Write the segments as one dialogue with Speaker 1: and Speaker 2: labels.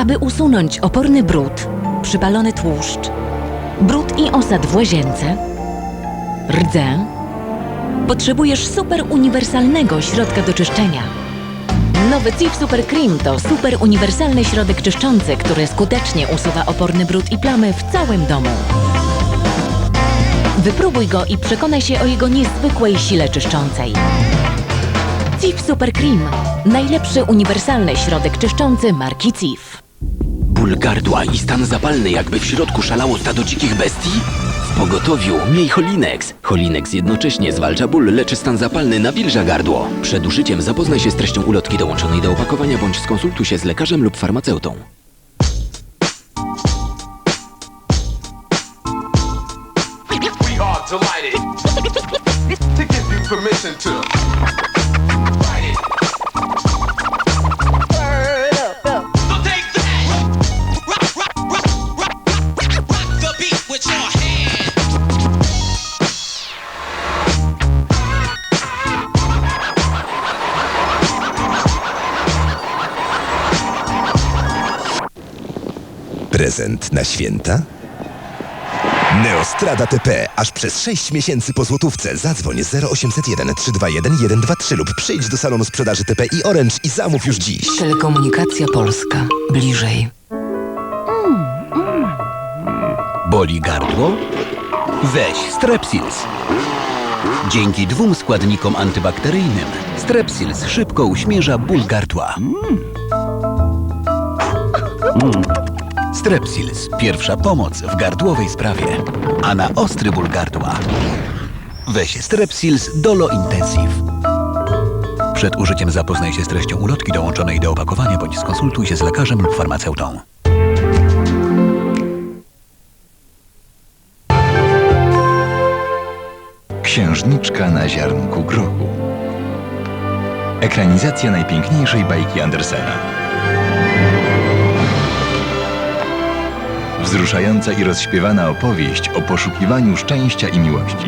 Speaker 1: Aby usunąć oporny brud, przypalony tłuszcz, brud i osad w łazience, rdze, potrzebujesz super uniwersalnego środka do czyszczenia. Nowy CIF Super Cream to super uniwersalny środek czyszczący, który skutecznie usuwa oporny brud i plamy w całym domu. Wypróbuj go i przekonaj się o jego niezwykłej sile czyszczącej. CIF Super Cream. Najlepszy uniwersalny środek czyszczący marki CIF.
Speaker 2: Ból gardła i stan zapalny, jakby w środku szalało stado dzikich bestii? W pogotowiu miej Holinex. Holinex jednocześnie zwalcza ból, leczy stan zapalny, nawilża gardło. Przed użyciem zapoznaj się z treścią ulotki dołączonej do opakowania bądź skonsultuj się z lekarzem lub farmaceutą.
Speaker 3: We are delighted to give you permission to
Speaker 4: Prezent na święta? Neostrada TP. Aż przez 6 miesięcy po złotówce. Zadzwoń 0801 321 123 lub przyjdź do salonu sprzedaży TP i Orange i zamów już dziś.
Speaker 5: Telekomunikacja Polska. Bliżej.
Speaker 6: Boli gardło? Weź Strepsils. Dzięki dwóm składnikom antybakteryjnym Strepsils szybko uśmierza ból gardła. Mm. Strepsils. Pierwsza pomoc w gardłowej sprawie. A na ostry ból gardła weź Strepsils Dolo Intensive. Przed użyciem zapoznaj się z treścią ulotki dołączonej do opakowania bądź skonsultuj się z lekarzem lub farmaceutą.
Speaker 7: Księżniczka na ziarnku grochu. Ekranizacja najpiękniejszej bajki Andersena. Wzruszająca i rozśpiewana opowieść o poszukiwaniu szczęścia i miłości.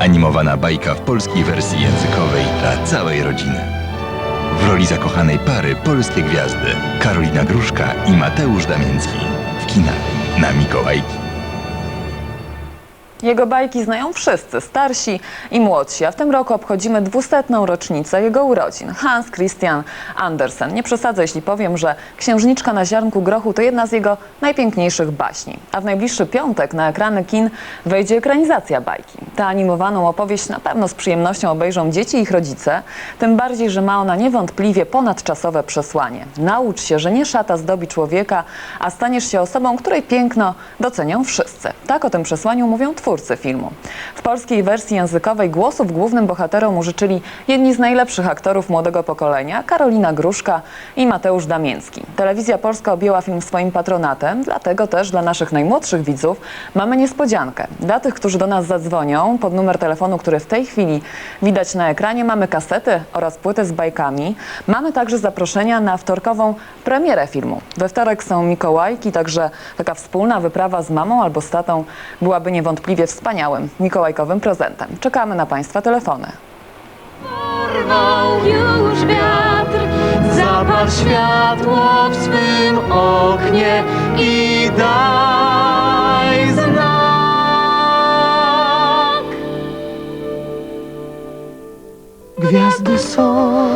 Speaker 7: Animowana bajka w polskiej wersji językowej dla całej rodziny. W roli zakochanej pary polskie gwiazdy Karolina Gruszka i Mateusz Damięcki. W kinach na Mikołajki.
Speaker 8: Jego bajki znają wszyscy, starsi i młodsi, a w tym roku obchodzimy dwusetną rocznicę jego urodzin. Hans Christian Andersen. Nie przesadzę, jeśli powiem, że Księżniczka na ziarnku grochu to jedna z jego najpiękniejszych baśni. A w najbliższy piątek na ekrany kin wejdzie ekranizacja bajki. Tę animowaną opowieść na pewno z przyjemnością obejrzą dzieci i ich rodzice, tym bardziej, że ma ona niewątpliwie ponadczasowe przesłanie. Naucz się, że nie szata zdobi człowieka, a staniesz się osobą, której piękno docenią wszyscy. Tak o tym przesłaniu mówią twórcy filmu. W polskiej wersji językowej głosów głównym bohaterom użyczyli jedni z najlepszych aktorów młodego pokolenia, Karolina Gruszka i Mateusz Damięcki. Telewizja Polska objęła film swoim patronatem, dlatego też dla naszych najmłodszych widzów mamy niespodziankę. Dla tych, którzy do nas zadzwonią pod numer telefonu, który w tej chwili widać na ekranie, mamy kasety oraz płytę z bajkami. Mamy także zaproszenia na wtorkową premierę filmu. We wtorek są Mikołajki, także taka wspólna wyprawa z mamą albo z tatą byłaby niewątpliwie wspaniałym mikołajkowym prezentem. Czekamy na Państwa telefony.
Speaker 9: Porwał już wiatr, zapal światło w swym oknie i daj znak. Gwiazdy są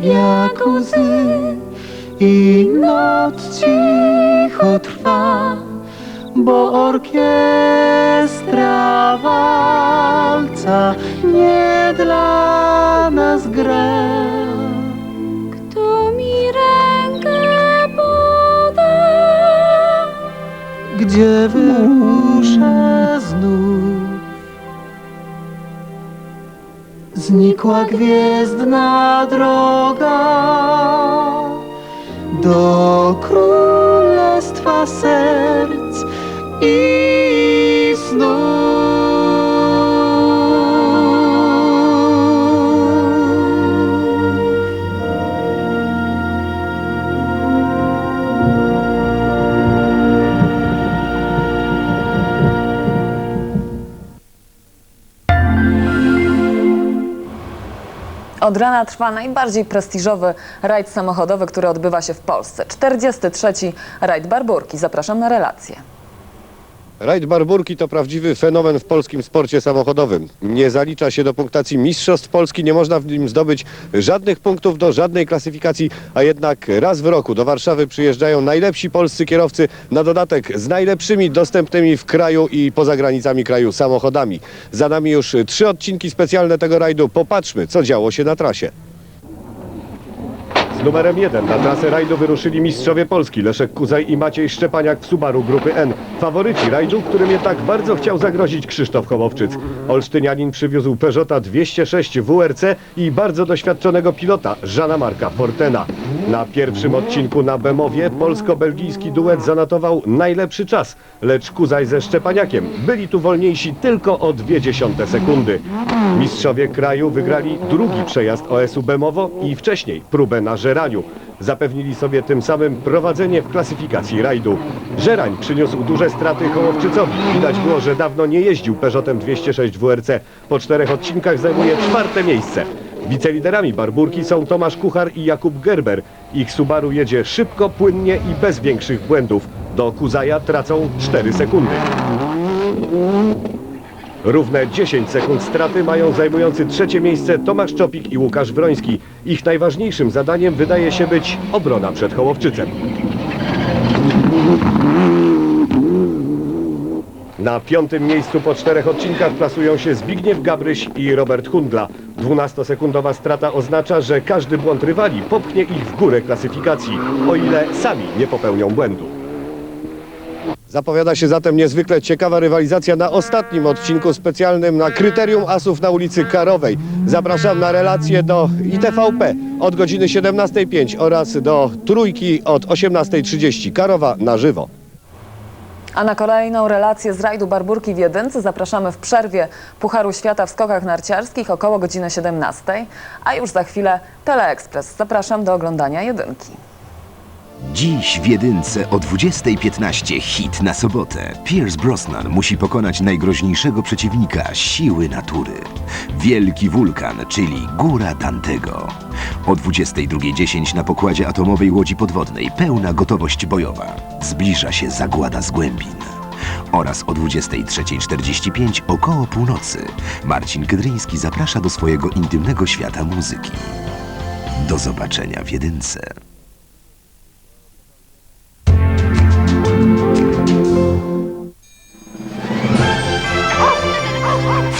Speaker 9: jak łzy i noc cicho trwa, bo orkiestra walca nie dla nas gra. Kto mi rękę poda, gdzie wyruszę znów? Znikła gwiezdna droga do królestwa serc
Speaker 8: Od rana trwa najbardziej prestiżowy rajd samochodowy, który odbywa się w Polsce. 43. rajd Barburki. Zapraszam na relację.
Speaker 10: Rajd Barburki to prawdziwy fenomen w polskim sporcie samochodowym. Nie zalicza się do punktacji Mistrzostw Polski, nie można w nim zdobyć żadnych punktów do żadnej klasyfikacji, a jednak raz w roku do Warszawy przyjeżdżają najlepsi polscy kierowcy, na dodatek z najlepszymi dostępnymi w kraju i poza granicami kraju samochodami. Za nami już trzy odcinki specjalne tego rajdu. Popatrzmy, co działo się na trasie. Numerem 1 na trasę rajdu wyruszyli mistrzowie Polski Leszek Kuzaj i Maciej Szczepaniak w Subaru Grupy N. Faworyci rajdu, którym jednak bardzo chciał zagrozić Krzysztof Hołowczyc. Olsztynianin przywiózł Peugeota 206 WRC i bardzo doświadczonego pilota Żana Marka Fortena. Na pierwszym odcinku na Bemowie polsko-belgijski duet zanotował najlepszy czas, lecz Kuzaj ze Szczepaniakiem byli tu wolniejsi tylko o 0,2 sekundy. Mistrzowie kraju wygrali drugi przejazd OS-u Bemowo i wcześniej próbę na Żeraniu. Zapewnili sobie tym samym prowadzenie w klasyfikacji rajdu. Żerań przyniósł duże straty Hołowczycowi. Widać było, że dawno nie jeździł Peugeotem 206 WRC. Po czterech odcinkach zajmuje czwarte miejsce. Wiceliderami Barburki są Tomasz Kuchar i Jakub Gerber. Ich Subaru jedzie szybko, płynnie i bez większych błędów. Do Kuzaja tracą 4 sekundy. Równe 10 sekund straty mają zajmujący trzecie miejsce Tomasz Czopik i Łukasz Wroński. Ich najważniejszym zadaniem wydaje się być obrona przed Hołowczycem. Na piątym miejscu po czterech odcinkach plasują się Zbigniew Gabryś i Robert Hundla. 12-sekundowa strata oznacza, że każdy błąd rywali popchnie ich w górę klasyfikacji, o ile sami nie popełnią błędu. Zapowiada się zatem niezwykle ciekawa rywalizacja na ostatnim odcinku specjalnym na Kryterium Asów na ulicy Karowej. Zapraszam na relacje do ITVP od godziny 17.05 oraz do Trójki od 18.30. Karowa na żywo.
Speaker 8: A na kolejną relację z rajdu Barburki w Jedynce zapraszamy w przerwie Pucharu Świata w skokach narciarskich około godziny 17. A już za chwilę Teleekspres. Zapraszam do oglądania Jedynki.
Speaker 4: Dziś w jedynce o 20.15 hit na sobotę. Pierce Brosnan musi pokonać najgroźniejszego przeciwnika siły natury. Wielki wulkan, czyli Góra Dantego. O 22.10 na pokładzie atomowej łodzi podwodnej pełna gotowość bojowa. Zbliża się zagłada z głębin. Oraz o 23.45 około północy Marcin Kedryński zaprasza do swojego intymnego świata muzyki. Do zobaczenia w jedynce.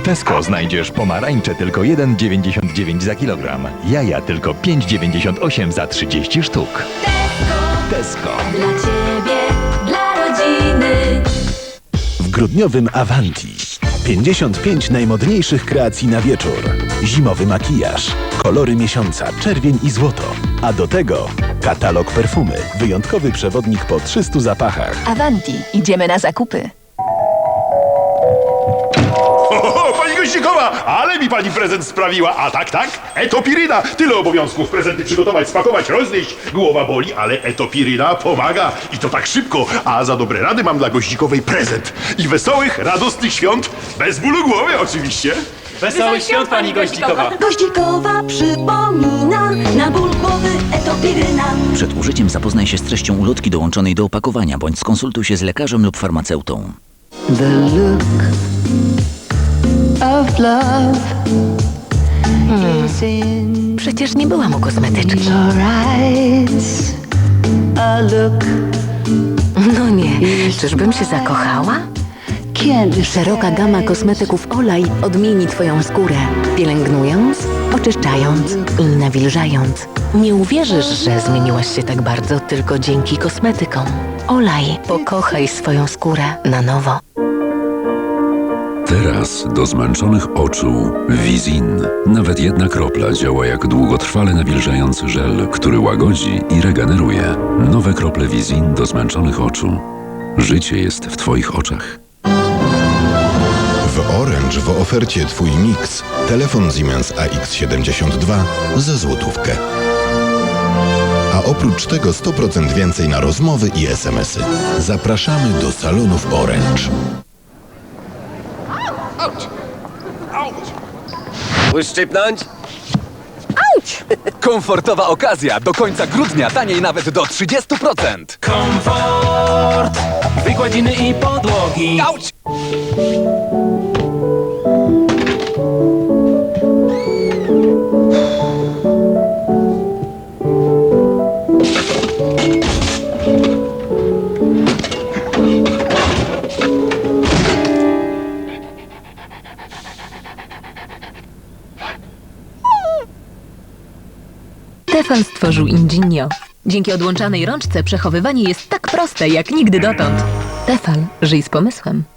Speaker 7: Tesco znajdziesz pomarańcze tylko 1,99 za kilogram, jaja tylko 5,98 za 30 sztuk. Tesco.
Speaker 1: Dla ciebie, dla rodziny.
Speaker 11: W grudniowym Avanti. 55 najmodniejszych kreacji na wieczór. Zimowy makijaż, kolory miesiąca, czerwień i złoto. A do tego katalog perfumy, wyjątkowy przewodnik po 300 zapachach.
Speaker 5: Avanti, idziemy na zakupy.
Speaker 12: Gościkowa, ale mi pani prezent sprawiła. A tak, tak, etopiryna. Tyle obowiązków. Prezenty przygotować, spakować, roznieść. Głowa boli, ale etopiryna pomaga. I to tak szybko. A za dobre rady mam dla Gościkowej prezent. I wesołych, radosnych świąt. Bez bólu głowy oczywiście.
Speaker 9: Wesołych świąt, pani Goździkowa.
Speaker 1: Goździkowa przypomina na ból głowy etopiryna.
Speaker 2: Przed użyciem zapoznaj się z treścią ulotki dołączonej do opakowania, bądź skonsultuj się z lekarzem lub farmaceutą.
Speaker 9: The look in
Speaker 1: Przecież nie byłam u kosmetyczki. No nie, czyżbym się zakochała? Szeroka gama kosmetyków Olaj odmieni Twoją skórę, pielęgnując, oczyszczając i nawilżając. Nie uwierzysz, że zmieniłaś się tak bardzo tylko dzięki kosmetykom. Olaj, pokochaj swoją skórę na nowo.
Speaker 11: Teraz do zmęczonych oczu Vizin. Nawet jedna kropla działa jak długotrwale nawilżający żel, który łagodzi i regeneruje. Nowe krople Vizin do zmęczonych oczu. Życie jest w Twoich oczach.
Speaker 4: W Orange w ofercie Twój mix. Telefon Siemens AX72 za złotówkę. A oprócz tego 100% więcej na rozmowy i SMS-y. Zapraszamy do salonów Orange.
Speaker 9: Uszczypnąć?
Speaker 13: kupić?
Speaker 14: Komfortowa okazja. Do końca grudnia taniej nawet do 30%.
Speaker 15: Komfort, wykładziny i podłogi.
Speaker 14: Auć!
Speaker 16: Stworzył Ingenio. Dzięki odłączanej rączce przechowywanie jest tak proste jak nigdy dotąd. Tefal, żyj z pomysłem.